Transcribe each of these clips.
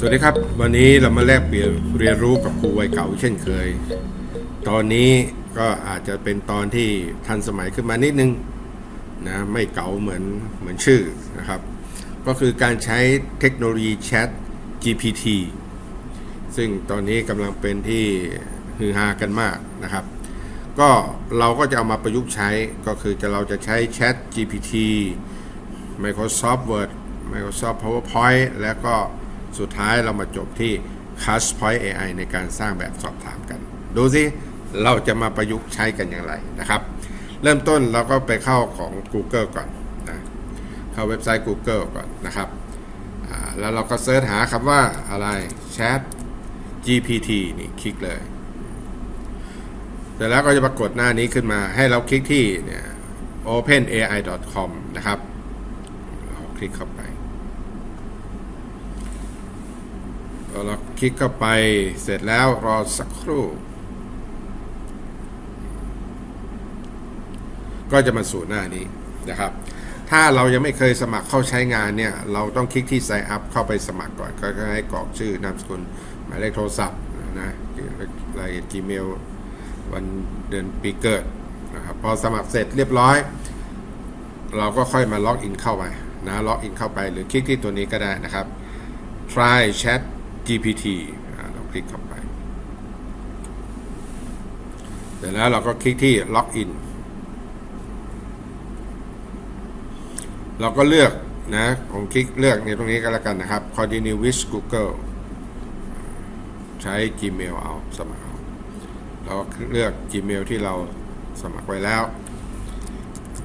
สวัสดีครับ วันนี้เรามาแลกเปลี่ยนเรียนรู้กับครูวัยเก่าเช่นเคย ตอนนี้ก็อาจจะเป็นตอนที่ทันสมัยขึ้นมานิดนึงนะไม่เก่าเหมือนเหมือนชื่อนะครับ ก็คือการใช้เทคโนโลยีแชท GPT ซึ่งตอนนี้กำลังเป็นที่ฮือฮากันมากนะครับ ก็เราก็จะเอามาประยุกต์ใช้ก็คือจะเราจะใช้ Chat GPT Microsoft Word Microsoft PowerPoint แล้วก็ สุดท้ายเรามาจบที่ Castpoint AI ในการสร้างแบบสอบถามกัน ดูสิเราจะมาประยุกต์ใช้กันอย่างไรนะครับ เริ่มต้นเราก็ไปเข้าของ Google ก่อนนะเข้าเว็บไซต์ Google ก่อนนะครับแล้วเราก็เสิร์ชหาคำว่าอะไร Chat GPT นี่คลิกเลยเสร็จแล้วก็จะปรากฏหน้านี้ขึ้นมาให้เราคลิกที่เนี่ย openai.com นะครับ เราคลิกเข้าไปพ อเราคลิกเข้าไปเสร็จแล้วรอสักครู่ ก็จะมาสู่หน้านี้นะครับ ถ้าเรายังไม่เคยสมัครเข้าใช้งานเนี่ย เราต้องคลิกที่ sign up เข้าไปสมัครก่อน ก็ให้กรอกชื่อนามสกุลหมายเลขโทรศัพท์นะรายละเอียด Gmail วันเดือนปีเกิดนะครับพอสมัครเสร็จเรียบร้อย เราก็ค่อยมาล็อกอินเข้าไปนะล็อกอินเข้าไปหรือคลิกที่ตัวนี้ก็ได้นะครับ try chat GPT เราคลิกเข้าไป เสร็จแล้วเราก็คลิกที่ล็อกอินเราก็เลือกนะผมคลิกเลือกในตรงนี้ก็แล้วกันนะครับ continue with Google ใช้ Gmail เอาสมัครเอาเราก็เลือก Gmail ที่เราสมัครไว้แล้ว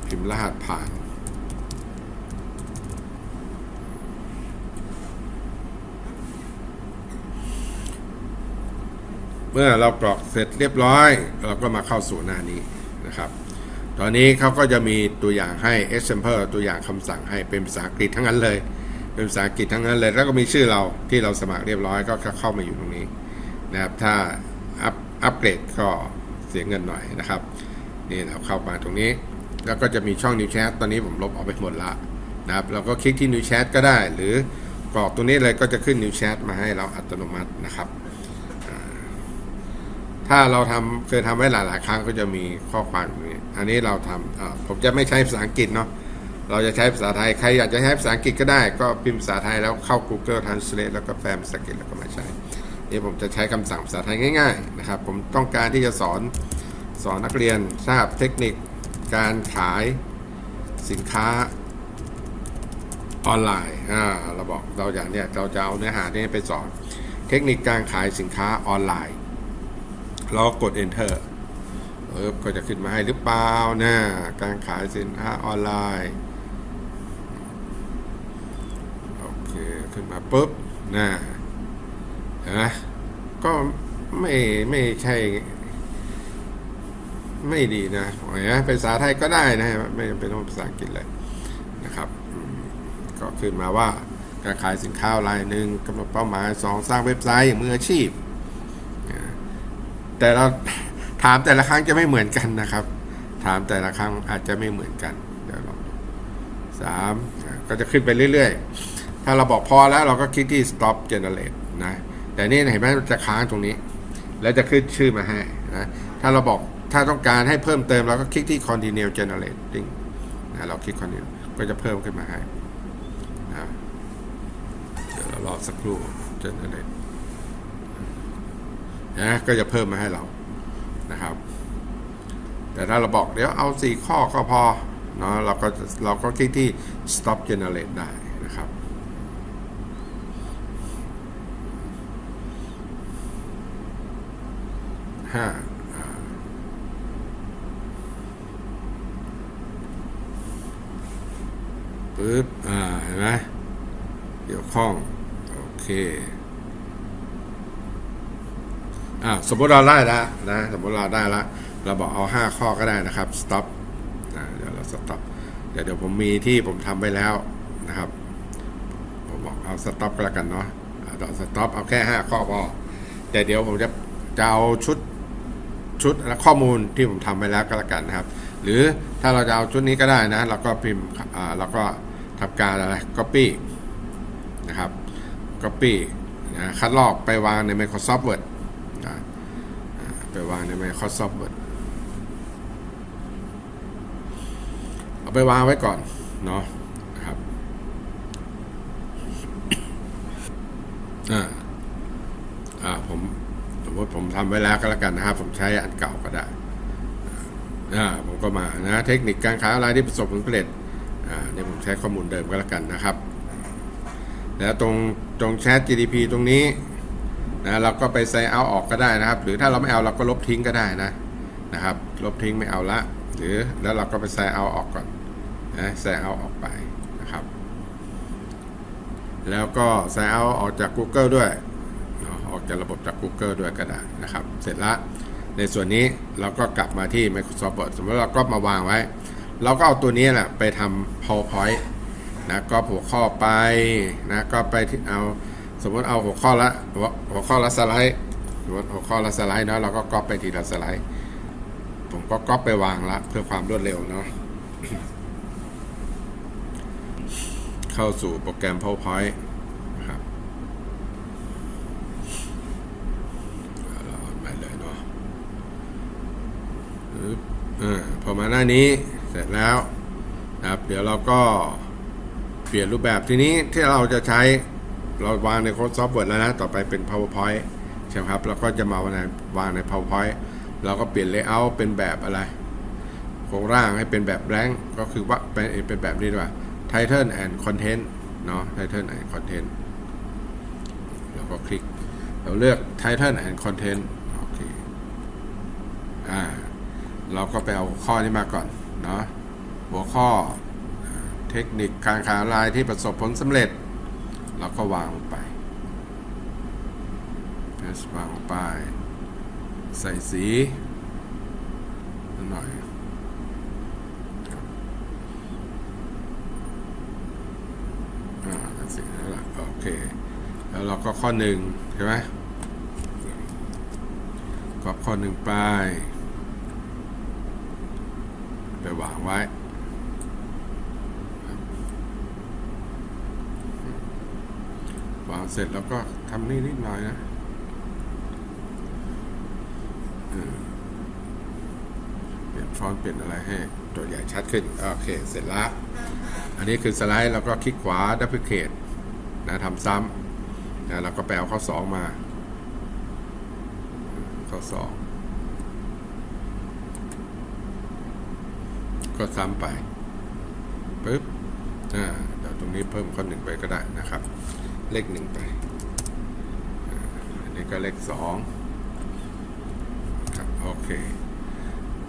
พิมพ์รหัสผ่าน เมื่อเรากรอกเสร็จเรียบร้อย เราก็มาเข้าสู่หน้านี้นะครับ ตอนนี้เขาก็จะมีตัวอย่างให้ example ตัวอย่างคำสั่งให้เป็นภาษาอังกฤษทั้งนั้นเลย เป็นภาษาอังกฤษทั้งนั้นเลย แล้วก็มีชื่อเราที่เราสมัครเรียบร้อยก็เข้ามาอยู่ตรงนี้นะครับ ถ้าอัพอัปเกรดก็เสียเงินหน่อยนะครับ นี่เราเข้ามาตรงนี้ แล้วก็จะมีช่อง New Chat ตอนนี้ผมลบออกไปหมดละนะครับเราก็คลิกที่ New Chat ก็ได้ หรือกรอกตรงนี้เลยก็จะขึ้น New Chat มาให้เราอัตโนมัตินะครับ ถ้าเราทำเคยทำไว้หลาย ๆ ครั้งก็จะมีข้อความอย่างนี้อันนี้เราทำผมจะไม่ใช้ภาษาอังกฤษเนาะเราจะใช้ภาษาไทย ใครอยากจะใช้ภาษาอังกฤษก็ได้ ก็พิมพ์ภาษาไทยแล้วเข้า Google Translate แล้วก็แปลภาษาอังกฤษแล้วก็มาใช้นี่ผมจะใช้คำสั่งภาษาไทยง่าย ๆ นะครับ ผมต้องการที่จะสอนสอนนักเรียนทราบเทคนิคการขายสินค้าออนไลน์อ่าเราบอกเราอย่างเนี้ยเราจะเอาเนื้อหานี้ไปสอน เทคนิคการขายสินค้าออนไลน์ เรากด enter เออก็จะขึ้นมาให้หรือเปล่านะการขายสินค้าออนไลน์โอเคขึ้นมาปุ๊บนะนะก็ไม่ไม่ใช่ ไม่ดีนะนะภาษาไทยก็ได้นะไม่จำเป็นต้องภาษาอังกฤษเลยนะครับ ก็ขึ้นมาว่าการขายสินค้าออนไลน์หนึ่งกำหนดเป้าหมายสองสร้างเว็บไซต์อย่างมืออาชีพ แต่เราถามแต่ละครั้งจะไม่เหมือนกันนะครับ ถามแต่ละครั้งอาจจะไม่เหมือนกัน เดี๋ยวลองสามก็จะขึ้นไปเรื่อยๆ ถ้าเราบอกพอแล้วเราก็คลิกที่ stop generate นะ แต่นี่เห็นไหมมันจะค้างตรงนี้ แล้วจะขึ้นชื่อมาให้นะ ถ้าเราบอกถ้าต้องการให้เพิ่มเติมเราก็คลิกที่ continue generating นะเราคลิก continue ก็จะเพิ่มขึ้นมาให้นะเดี๋ยวเรารอสักครู่ generate นะก็จะเพิ่มมาให้เรานะครับ แต่ถ้าเราบอกเดี๋ยวเอาสี่ข้อก็พอเนาะเราก็เราก็คลิกที่ stop generate ได้นะครับห้าอ่าปึ๊บ อ่า เห็นไหมเกี่ยวข้อง โอเค อ่าสมมติเราได้แล้วนะสมมติเราได้แล้วเราบอกเอาห้าข้อก็ได้นะครับ stop นะเดี๋ยวเรา stop เดี๋ยวเดี๋ยวผมมีที่ผมทำไปแล้วนะครับ ผมบอกเอา stop ก็แล้วกันเนาะอ่าเรา stop เอาแค่ห้าข้อพอแต่เดี๋ยวผมจะจะเอาชุดชุดและข้อมูลที่ผมทำไปแล้วก็แล้วกันนะครับ หรือถ้าเราจะเอาชุดนี้ก็ได้นะเราก็พิมพ์อ่าเราก็ทำการอะไร copy นะครับ copy นะคัดลอกไปวางใน Microsoft Word นะอ่าไปวางใน Microsoft Word เอาไปวางไว้ก่อนเนาะครับอ่าอ่าผมสมมติผมทำไว้แล้วก็แล้วกันนะครับผมใช้อันเก่าก็ได้อ่าผมก็มานะเทคนิคการขายออนไลน์ที่ประสบผลสำเร็จอ่าเนี่ยผมใช้ข้อมูลเดิมก็แล้วกันนะครับ แล้วตรงตรง Chat GDP ตรงนี้ นะเราก็ไปใส่เอาออกก็ได้นะครับ หรือถ้าเราไม่เอาเราก็ลบทิ้งก็ได้นะนะครับ ลบทิ้งไม่เอาละ หรือแล้วเราก็ไปใส่เอาออกก่อนนะใส่เอาออกไปนะครับ แล้วก็ใส่เอาออกจาก Google ด้วยออกจากระบบจาก Google ด้วยก็ได้นะครับ เสร็จละในส่วนนี้เราก็กลับมาที่ Microsoft Word สมมติเราก็มาวางไว้ เราก็เอาตัวนี้แหละไปทำ PowerPoint นะก็หัวข้อไปนะก็ไปที่เอา สมมติเอาหัวข้อละหัวหัวข้อละสไลด์สมมติหัวข้อละสไลด์เนาะเราก็ก๊อปไปทีละสไลด์ ผมก็ก๊อปไปวางละเพื่อความรวดเร็วเนาะเข้าสู่โปรแกรม PowerPoint นะครับเอาเราเอาไปเลยเนาะพอมาหน้านี้เสร็จแล้วนะครับ เดี๋ยวเราก็เปลี่ยนรูปแบบทีนี้ที่เราจะใช้ เราวางใน Microsoft Word แล้วนะ ต่อไปเป็น PowerPoint ใช่ไหมครับ แล้วก็จะมาวางในวางใน PowerPoint เราก็เปลี่ยน Layout เป็นแบบอะไรโครงร่างให้เป็นแบบ blank ก็คือว่าเป็นเป็นแบบนี้ดีกว่า Title and Content เนาะ Title and Content แล้วก็คลิก เราเลือก Title and Content โอเคอ่าเราก็ไปเอาข้อนี้มาก่อนเนาะหัวข้อเทคนิคการขายออนไลน์ที่ประสบผลสำเร็จ เราก็วางลงไปเพสวางลงไป ใส่สีหน่อยครับอ่าใส่แล้วล่ะโอเค แล้วเราก็ข้อหนึ่งใช่ไหมก็ข้อหนึ่งไป ไปวางไว้ วาง เสร็จแล้วก็ทำนี่นิดหน่อยนะเปลี่ยนฟอนต์เปลี่ยนอะไรให้ตัวใหญ่ชัดขึ้น โอเค เสร็จล้วอันนี้คือสไลด์แล้วก็คลิกขวาดับเบิลเคทนะทำซ้ำนะแล้วก็ไปเอาข้อ2มา ข้อ2ก็ซ้ำไปปึ๊บอ่าเดี๋ยวตรงนี้เพิ่มข้อหนึ่งไปก็ได้นะครับ เลขหนึ่งไปอันนี้ก็เลขสองครับโอเค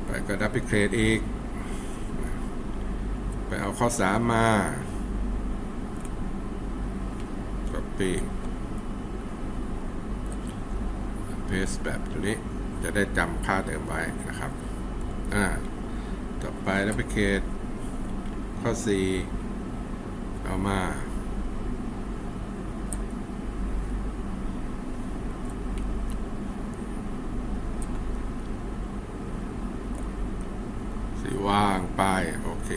ไปก็ดับเบิลเครดอีก ไปเอาข้อสามมา copy paste แบบตัวนี้จะได้จำค่าเดิมไว้นะครับ อ่า ต่อไปดับเบิลเครดข้อ 4 เอามา สี ว่างไป โอเค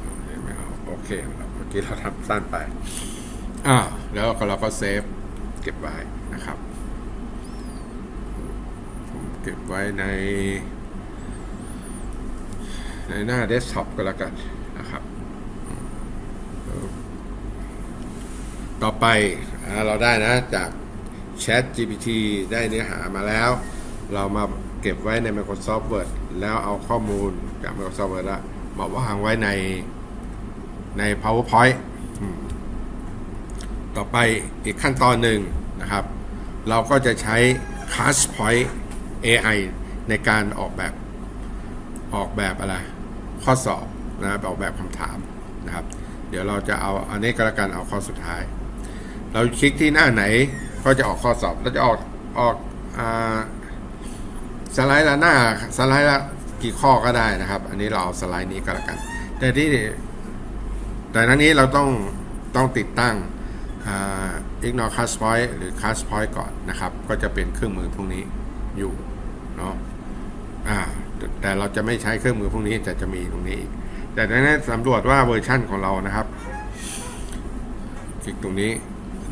เอเดี๋ยวไม่เอาโอเคเมื่อกี้เราทำสั้นไป อ่า แล้วเราก็เซฟ เก็บไว้นะครับ ผมเก็บไว้ใน ในหน้าเดสก์ท็อปก็แล้วกันนะครับ ต่อไปอเราได้นะจาก Chat GPT ได้เนื้อหามาแล้ว เรามา เก็บไว้ใน Microsoft Word แล้วเอาข้อมูลจาก Microsoft Word ละมาวางไว้ในใน PowerPoint ต่อไปอีกขั้นตอนหนึ่งนะครับ เราก็จะใช้ Castpoint AI ในการออกแบบออกแบบอะไร ข้อสอบนะบออกแบบคำถามนะครับ เดี๋ยวเราจะเอาอันนี้ก็แล้วกันเอาข้อสุดท้าย เราคลิกที่หน้าไหนก็จะออกข้อสอบเราจะออกออกอ่า สไลด์ละหน้าสไลด์ละกี่ข้อก็ได้นะครับ อันนี้เราเอาสไลด์นี้ก็แล้วกัน แต่ที่แต่ทั้งนี้เราต้องต้องติดตั้งอ่า ignore cast point หรือ cast point ก่อนนะครับ ก็จะเป็นเครื่องมือพวกนี้อยู่เนาะแต่เราจะไม่ใช้เครื่องมือพวกนี้แต่จะมีตรงนี้ แต่ในนี้สำรวจว่าเวอร์ชั่นของเรานะครับ คลิกตรงนี้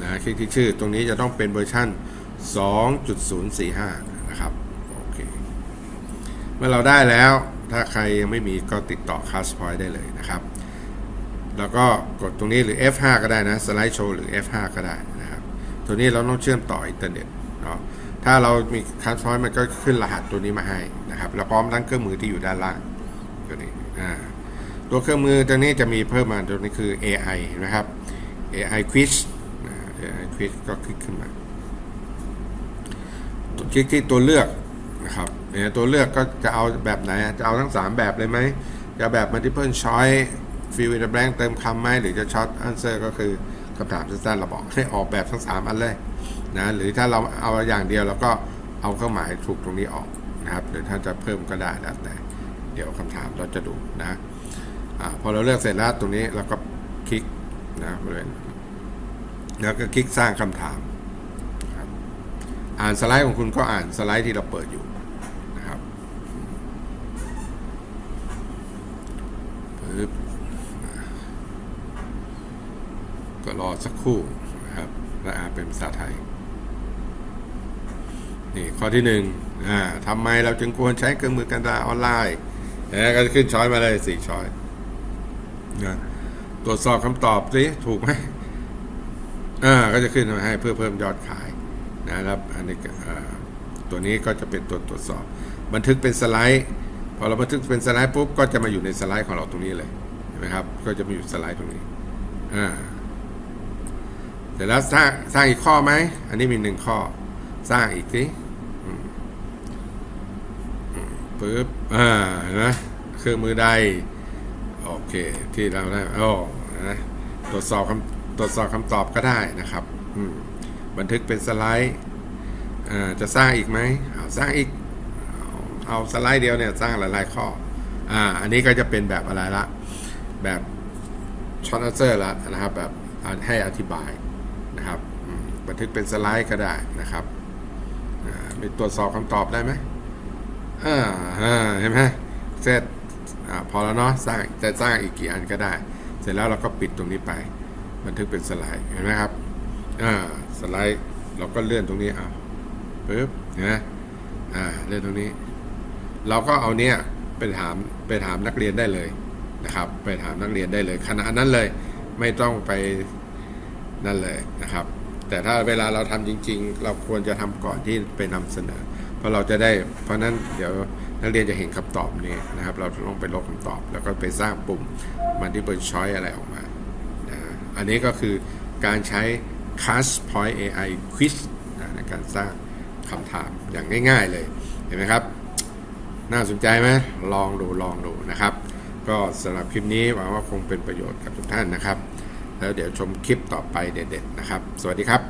นะคลิกที่ชื่อตรงนี้จะต้องเป็นเวอร์ชัน2.045 นะครับ เมื่อเราได้แล้ว ถ้าใครยังไม่มีก็ติดต่อ Cast Point ได้เลยนะครับ แล้วก็กดตรงนี้หรือ F5 ก็ได้นะสไลด์โชว์หรือ F5 ก็ได้นะครับ ตัวนี้เราต้องเชื่อมต่ออินเทอร์เน็ตเนาะถ้าเรามี Cast Point มันก็ขึ้นรหัสตัวนี้มาให้นะครับแล้วพร้อมทั้งเครื่องมือที่อยู่ด้านล่างตัวนี้อ่าตัวเครื่องมือตัวนี้จะมีเพิ่มมาตัวนี้คือ AI นไหมครับ AI Quiz AI Quiz ก็คลิกขึ้นมาคลิกที่ตัวเลือก นะครับเนี่ยตัวเลือกก็จะเอาแบบไหน จะเอาทั้ง 3 แบบเลยไหม จะแบบ multiple choice fill in the blank เติมคำไหมหรือจะ short answer ก็คือคำถามสั้นๆเราบอกให้ออกแบบทั้ง 3 อันเลยนะหรือถ้าเราเอาอย่างเดียวเราก็เอาเครื่องหมายถูกตรงนี้ออกนะครับหรือถ้าจะเพิ่มก็ได้แล้วแต่เดี๋ยวคำถามเราจะดูนะอพอเราเลือกเสร็จแล้วตรงนี้เราก็คลิกนะบริเวณแล้วก็คลิกสร้างคำถาม อ่านสไลด์ของคุณก็อ่านสไลด์ที่เราเปิดอยู่นะครับปึ๊บ ก็รอสักครู่นะครับและอ่านเป็นภาษาไทย นี่ข้อที่หนึ่งอ่าทำไมเราจึงควรใช้เครื่องมือการตลาดออนไลน์นะก็จะขึ้นช้อยมาเลยสี่ช้อยนะตรวจสอบคำตอบสิถูกไหมอ่าก็จะขึ้นมาให้เพื่อเพิ่มยอดขายนะครับอันนี้ตัวนี้ก็จะเป็นตัวตรวจสอบ บันทึกเป็นสไลด์พอเราบันทึกเป็นสไลด์ปุ๊บก็จะมาอยู่ในสไลด์ของเราตรงนี้เลยเห็นไหมครับ ก็จะมาอยู่สไลด์ตรงนี้อ่า ร็จแล้วสร้างสร้างอีกข้อไหม อันนี้มีหนึ่งข้อ สร้างอีกสิปึ๊บอ่านไหมเครื่องมือใด โอเค ที่เราได้โอ้นะตรวจสอบคำตรวจสอบคำตอบก็ได้นะครับ บันทึกเป็นสไลด์อ่าจะสร้างอีกไหมเอาสร้างอีก เอาสไลด์เดียวเนี่ยสร้างหลาย ๆ ข้อ อ่า อันนี้ก็จะเป็นแบบอะไรละ แบบช็อตอันเซอร์ละนะครับ แบบให้อธิบาย นะครับบันทึกเป็นสไลด์ก็ได้นะครับมีตรวจสอบคำตอบได้ไหมเห็นไหมเสร็จอพอแล้วเนาะสร้างจะสร้างอีกกี่อันก็ได้ เสร็จแล้วเราก็ปิดตรงนี้ไป บันทึกเป็นสไลด์เห็นไหมครับสไลด์เราก็เลื่อนตรงนี้เอาปึ๊บนะอ่าเลื่อนตรงนี้ เราก็เอาเนี้ยไปถามไปถามนักเรียนได้เลยนะครับ ไปถามนักเรียนได้เลยขณะนั้นเลย ไม่ต้องไป นั่นเลยนะครับ แต่ถ้าเวลาเราทำจริง ๆ เราควรจะทำก่อนที่ไปนำเสนอ เพราะเราจะได้เพราะนั้นเดี๋ยวนักเรียนจะเห็นคำตอบนี้นะครับ เราต้องไปลบคำตอบ แล้วก็ไปสร้างปุ่มมันที่เป็นช้อยอะไรออกมานะฮะอันนี้ก็คือการใช้ Cast Point AI Quiz นะในการสร้างคำถามอย่างง่าย ๆ เลยเห็นไหมครับ น่าสนใจไหมลองดูลองดูนะครับ ก็สำหรับคลิปนี้หวังว่าคงเป็นประโยชน์กับทุกท่านนะครับ แล้วเดี๋ยวชมคลิปต่อไปเด็ดๆนะครับ สวัสดีครับ